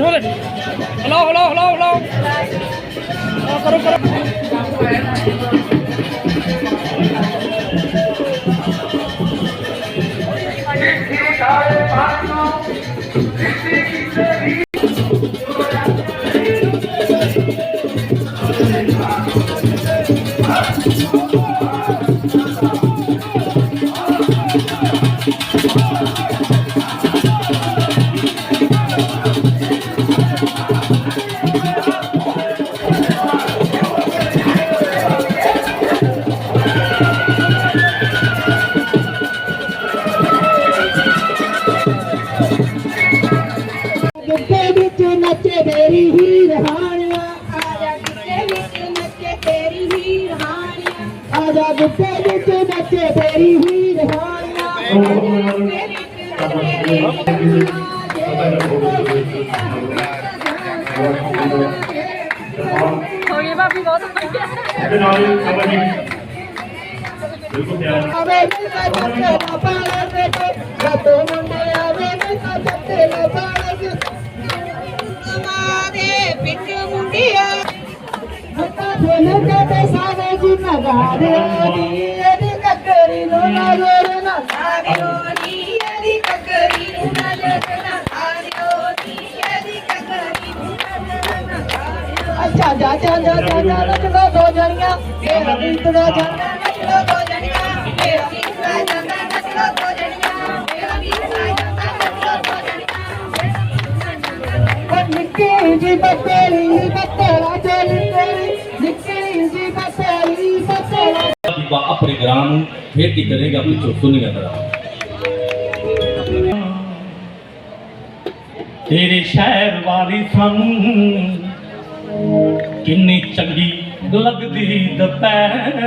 छोड़ हलाओ हलाओ हलाओ हलाओ करो करो साढ़े पाँच सौ సాగేది కక్కరి నో నగరు నగరు ਜਾ ਜਾ ਜਾ ਜਾ ਜਾ ਨੱਚਦਾ ਦੋ ਜਣੀਆਂ ਇਹ ਰੀਤ ਦਾ ਜਾਣਾ ਨੱਚੋ ਦੋ ਜਣੀਆਂ ਮੇਰਾ ਵੀ ਸਾ ਜਾਂਦਾ ਨੱਚੋ ਦੋ ਜਣੀਆਂ ਮੇਰਾ ਵੀ ਸਾ ਜਾਂਦਾ ਨੱਚੋ ਦੋ ਜਣੀਆਂ ਉਹ ਨਿੱਕੀ ਜੀ ਬੱਤੇਰੀ ਬੱਤੇਰਾ ਚੋਲੀ ਤੇਰੀ ਨਿੱਕੀ ਜੀ ਬੱਤੇਰੀ ਬੱਤੇਰਾ ਕਿ ਆਪਣੇ ਗ੍ਰਾਮ ਨੂੰ ਫੇਰ ਕੀ ਕਰੇਗਾ ਆਪਣੀ ਚੁੱਪ ਨਹੀਂ ਕਰਦਾ ਤੇਰੇ ਸ਼ਹਿਰ ਵਾਲੀ ਸਾਨੂੰ ਕਿੰਨੀ ਚੰਗੀ ਲੱਗਦੀ ਦੁਪਹਿਰ।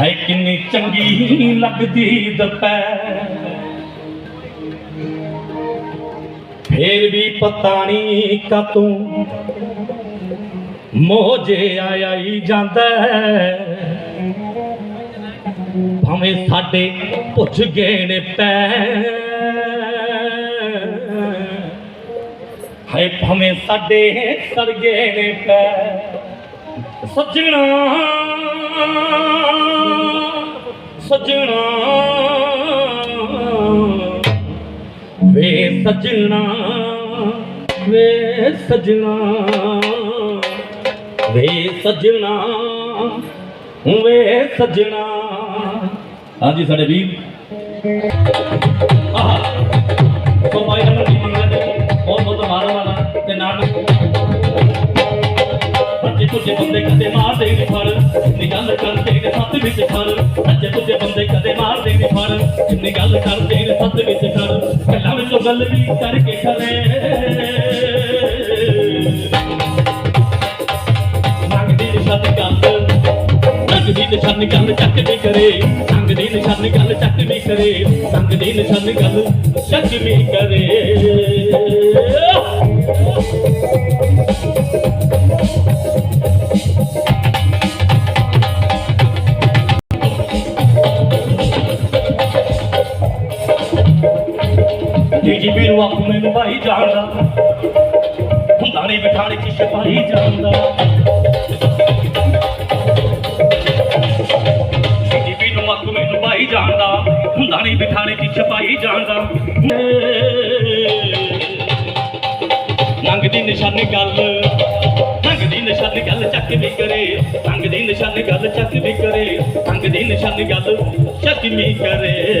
ਹੈ ਕਿੰਨੀ ਚੰਗੀ ਲੱਗਦੀ ਦੁਪਹਿਰ। ਫੇਰ ਵੀ ਪਤਾ ਨਹੀਂ ਕਾਤੋਂ ਮੋਜੇ ਆਇਆ ਹੀ ਜਾਂਦਾ ਭਾਵੇਂ ਸਾਡੇ ਪੁੱਛ ਗਏ ਨੇ ਪੈ ਹਾਏ ਭਾਵੇਂ ਸਾਡੇ ਸੜ ਗਏ ਨੇ ਪੈ ਸੱਜਣਾ ਸੱਜਣਾ। ਵੇ ਸੱਜਣਾ ਵੇ ਸੱਜਣਾ ਵੇ ਸੱਜਣਾ ਵੇ ਸੱਜਣਾ। ਹਾਂਜੀ ਸਾਡੇ ਵੀਰ। ਆਹ ਸੋ ਭਾਈ ਨੰਬਰ ਬੱਚੇ ਬੰਦੇ ਕਦੇ ਮਾਰਦੇ ਨਹੀਂ ਫੜ ਇੰਨੀ ਗੱਲ ਕਰਦੇ ਨੇ ਸੱਤ ਵਿੱਚ ਖੜ ਬੱਚੇ ਤੁਝੇ ਬੰਦੇ ਕਦੇ ਮਾਰਦੇ ਨਹੀਂ ਫੜ ਇੰਨੀ ਗੱਲ ਕਰਦੇ ਨੇ ਸੱਤ ਵਿੱਚ ਖੜ ਗੱਲਾਂ ਵਿੱਚੋਂ ਗੱਲ ਵੀ ਕਰਕੇ ਖਰੇ ਮੰਗਦੀ ਨਿਸ਼ਾਨ ਗੱਲ ਸੰਗ ਦੀ ਨਿਸ਼ਾਨ ਗੱਲ ਚੱਕ ਵੀ ਕਰੇ। ਸੰਗ ਦੀ ਨਿਸ਼ਾਨ ਗੱਲ ਚੱਕ ਵੀ ਕਰੇ। ਸੰਗ ਦੀ ਨਿਸ਼ਾਨ ਗੱਲ ਚੱਕ ਵੀ ਕਰੇ। ਮੈਨੂੰ ਭਾਈ ਜਾਣਦਾ ਹੁੰਦਾ ਬਿਠਾਣੇ ਚ ਸਿਪਾਹੀ ਜਾਣਦਾ। ਜੀ ਵੀਰੂ ਆਪੂ ਮੈਨੂੰ ਭਾਈ ਜਾਣਦਾ। ਹੁੰਦਾ ਨਹੀਂ ਚ ਸਿਪਾਹੀ ਜਾਣਦਾ। ਨੰਗ ਦੀ ਨਿਸ਼ਾਨੀ ਗੱਲ, ਨੰਗ ਦੀ ਨਿਸ਼ਾਨੀ ਗੱਲ ਚੱਕ ਵੀ ਕਰੇ। ਨੰਗ ਦੀ ਨਿਸ਼ਾਨੀ ਗੱਲ ਚੱਕ ਵੀ ਕਰੇ। ਨੰਗ ਦੀ ਨਿਸ਼ਾਨੀ ਗੱਲ ਚੱਕ ਵੀ ਕਰੇ।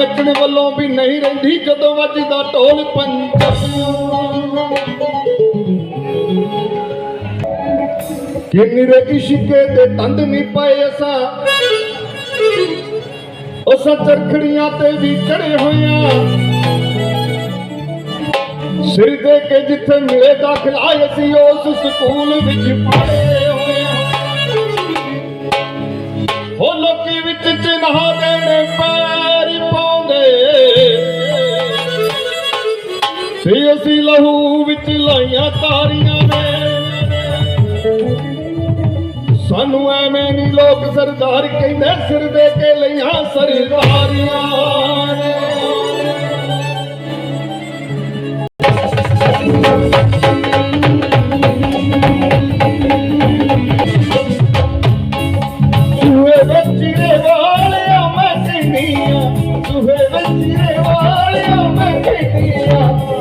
ਨੱਚਣ ਵੱਲੋਂ ਵੀ ਨਹੀਂ ਰਹਿੰਦੀ, ਜਦੋਂ ਵੱਜਦਾ ਢੋਲ ਪੰਜਾਬੀਆਂ ਕਿੰਨੇ ਇਸ਼ਕੇ ਦੇ ਤੰਦ ਨਹੀਂ ਪਏ ਅਸਾਂ। ਉਸਾਂ ਚਰਖੜੀਆਂ ਤੇ ਵੀ ਚੜੇ ਹੋਇਆਂ। ਸਿਰ ਦੇ ਕੇ ਜਿੱਥੇ ਮਿਲੇ ਦਾਖਲਾ ਅਸੀਂ, ਉਸ ਸਕੂਲ ਵਿੱਚ ਪੜ੍ਹੇ ਹੋਏ ਹਾਂ ਉਹ ਲੋਕੀ ਵਿੱਚ ਚਿਨਹਾ ਤੇ ਲਹੂ ਵਿੱਚ ਲਾਈਆਂ ਤਾਰੀਆਂ ਨੇ। ਸਾਨੂੰ ਐਵੇਂ ਨਹੀਂ ਲੋਕ ਸਰਦਾਰ ਕਹਿੰਦੇ ਸਿਰ ਦੇ ਕੇ ਲਈਆਂ ਸਰਦਾਰੀਆਂ ਨੇ। ਸੂਹੇ ਬੱਚੇ ਵਾਲਿਆ ਮੈਂ ਕਹਿੰਦੀਆਂ ਸੂਹੇ ਬੱਚੇ ਵਾਲਿਆ ਮੈਂ ਕਹਿੰਦੀਆਂ ਕਰ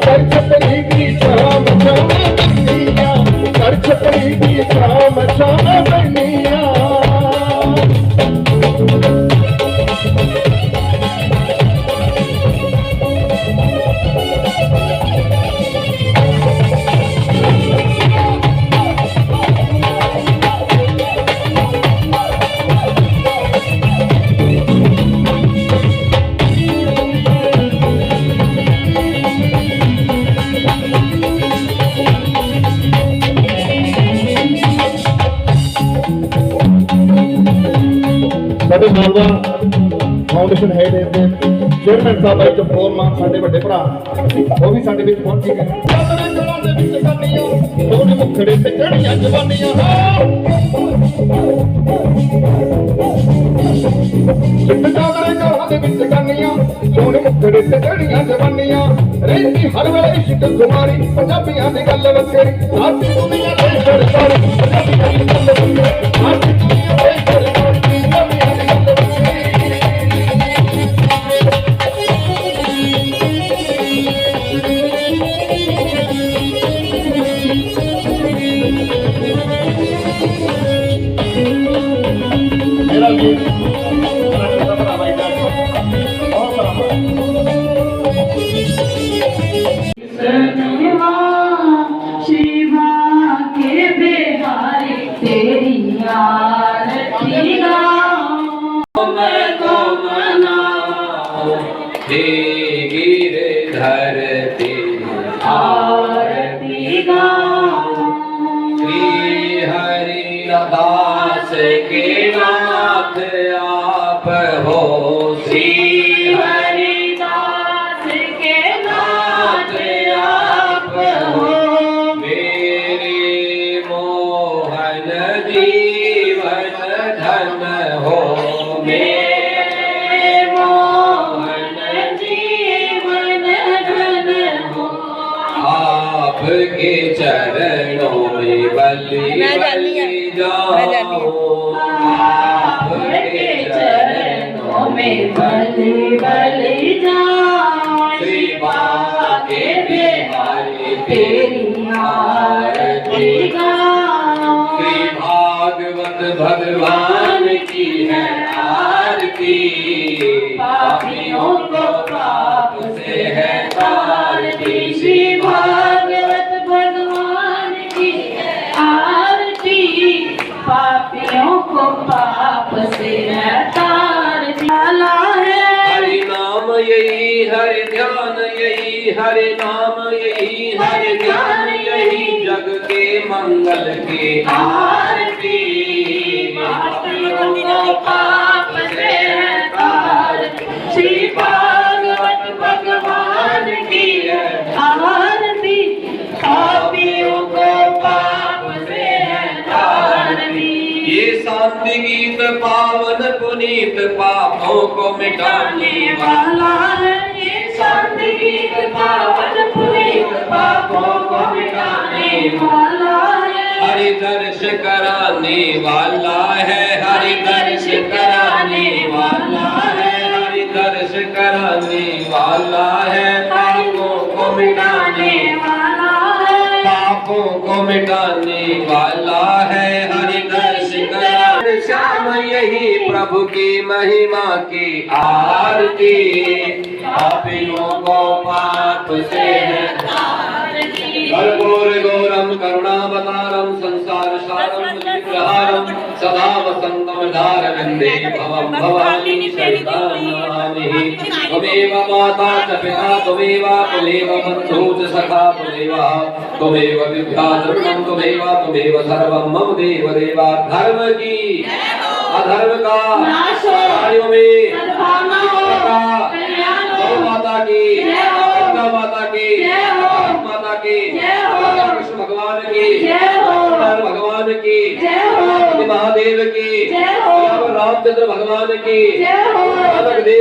ਸਾਡੇ ਮਾਲਵਾ ਫਾਊਂਡੇਸ਼ਨ ਹੈਡ ਦੇ ਚੇਅਰਮੈਨ ਸਾਹਿਬ ਇੱਕ ਫੋਰਮਾਨ ਸਾਡੇ ਵੱਡੇ ਭਰਾ ਉਹ ਵੀ ਸਾਡੇ ਵਿੱਚ ਪਹੁੰਚ ਗਏ ਚਾਦਰਾਂ ਜਲਾਂ ਦੇ ਵਿੱਚ ਕਰਨੀਆਂ ਦੋਨੇ ਮੁਖੜੇ ਤੇ ਚੜੀਆਂ ਜਵਾਨੀਆਂ ਸਿੱਧ ਚਾਦਰਾਂ ਦੇ ਵਿੱਚ ਕਰਨੀਆਂ ਦੋਨੇ ਮੁਖੜੇ ਤੇ ਚੜੀਆਂ ਜਵਾਨੀਆਂ। ਰਹਿੰਦੀ ਹਰ ਵੇਲੇ ਇਸ਼ਕ ਕੁਮਾਰੀ, ਪੰਜਾਬੀਆਂ ਦੀ ਗੱਲ ਵੱਖਰੀ। ਸਾਡੀ ਦੁਨੀਆ ਦੇ ਸਰਦਾਰ ਪੰਜਾਬੀਆਂ ਦੀ ਗੱਲ ਵੱਖਰੀ। भागवत भगवान की है आरती। पापियों शांति गीत पावन पुनीत पापों को मिटाने वाला। है ये शांति गीत पावन पुनीत पापों को मिटाने वाला है। हरि दर्श कराने वाला है हरि दर्श कराने वाला है। हरि दर्श कराने वाला है। पापों को मिटाने वाला है। पापों को मिटाने वाला है हरि यही प्रभु की महिमा की आरती। पापियों को पाप से है कर्पूर गौरम, करुणावतारम, संसार सारम, विग्रहारम, सदा वसंतम धारविंदे भवम भवानी शैतानामिहि त्वमेव माता च पिता, त्वमेव त्वमेव बन्धु च सखा त्वमेव त्वमेव विद्याधर्मं त्वमेव त्वमेव सर्वं मम देव देवा धर्म की अधर्म का नाश हो कार्यों में सद्भावना हो कल्याण हो माता की जय हो माता की जय हो माता की जय हो कृष्ण भगवान की जय हो भगवान की जय हो महादेव की जय हो रामचंद्र भगवान की जय हो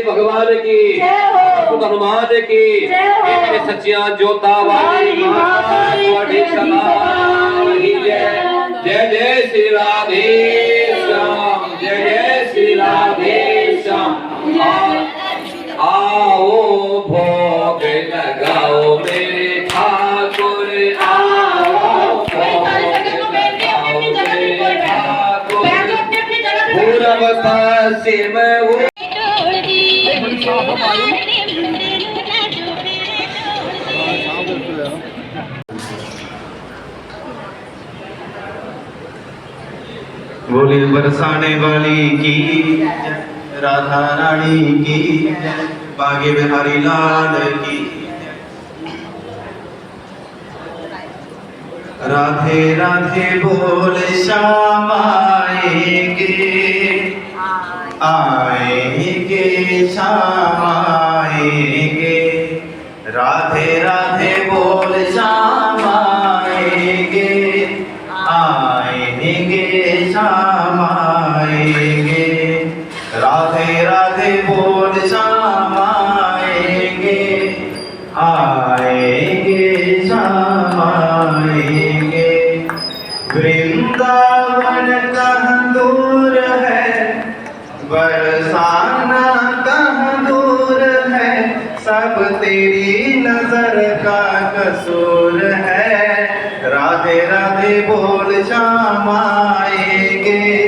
भगवान की जय हो हनुमान की सचिया ज्योता वाली जय जय श्री राधे बोले बरसाने वाली की, राधा रानी की, बागे बिहारी लाल की। राधे राधे बोल श्याम आएँगे आए के राधे राधे बोल तेरी नज़र का कसूर है। राधे राधे बोल आएँगे आएँगे।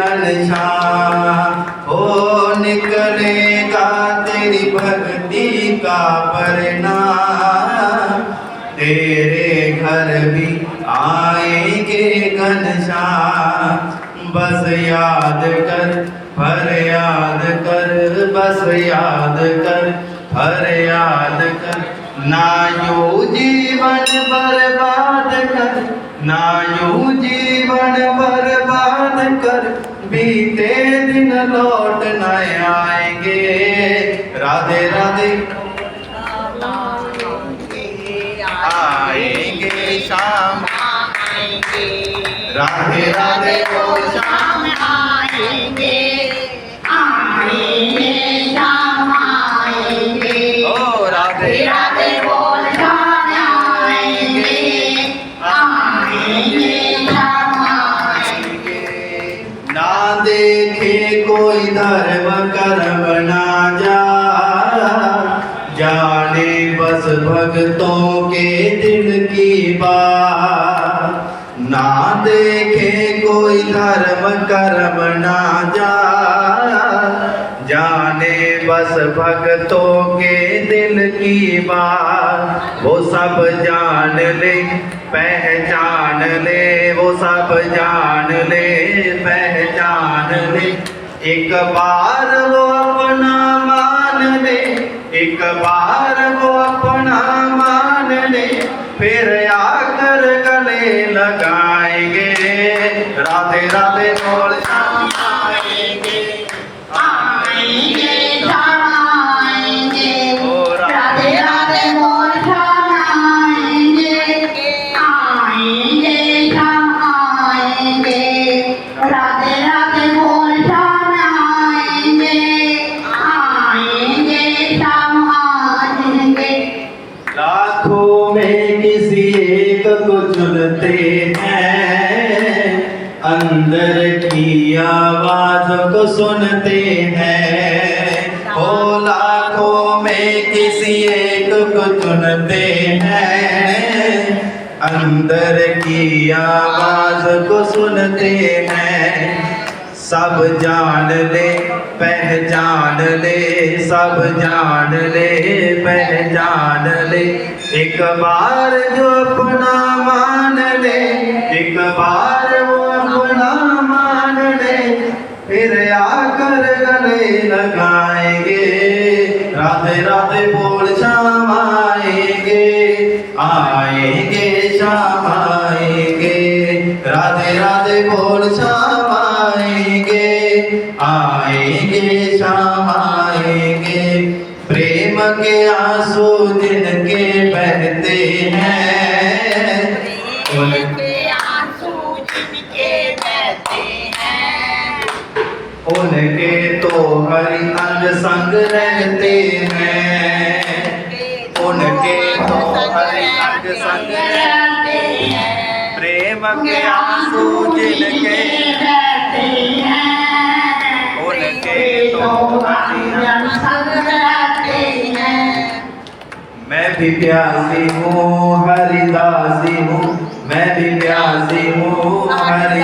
घनश्याम ओ निकलेगा तेरी भक्ति का परिणाम। तेरे घर भी आएँगे घनश्याम। बस याद कर फर याद कर, बस याद कर फर याद कर। ना यू जीवन बर्बाद कर, ना यू जीवन बर्बाद कर बीते दिन लौट न आएँगे। राधे राधे। आएँगे शाम। राधे राधे। बोल शाम भक्तों के दिल की बात। ना देखे कोई धर्म कर्म ना जा जाने बस भक्तों के दिल की बात। वो सब जान ले, पहचान ले। वो सब जान ले, पहचान ले। एक बार वो अपना मान ले। एक बार वो अपना मान ले फिर आकर गले लगाएँगे। राधे राधे बोल सुनते हैं। ओ लाखों में किसी एक को चुनते हैं। अंदर की आवाज़ को सुनते हैं। सब जान ले, पहचान ले, सब जान ले, पहचान ले। एक बार जो अपना मान ले, एक बार वो फिर आकर गले लगाएँगे। राधे राधे बोल शाम आएँगे। आएँगे शाम आएँगे। राधे राधे बोल शाम आएँगे। आएँगे शाम आएँगे। प्रेम के आँसू जिनके बहते हैं उनके आँसू जिनके बहते हैं उनके तो हरि अंग संग रहते हैं। उनके तो हरि अंग संग रहते हैं। प्रेम के आँसू जिनके उनके तो हरि अंग संग रहते हैं। मैं भी प्यासी हूँ, हरिदासी हूँ। मैं भी प्यासी हूँ हरिदासी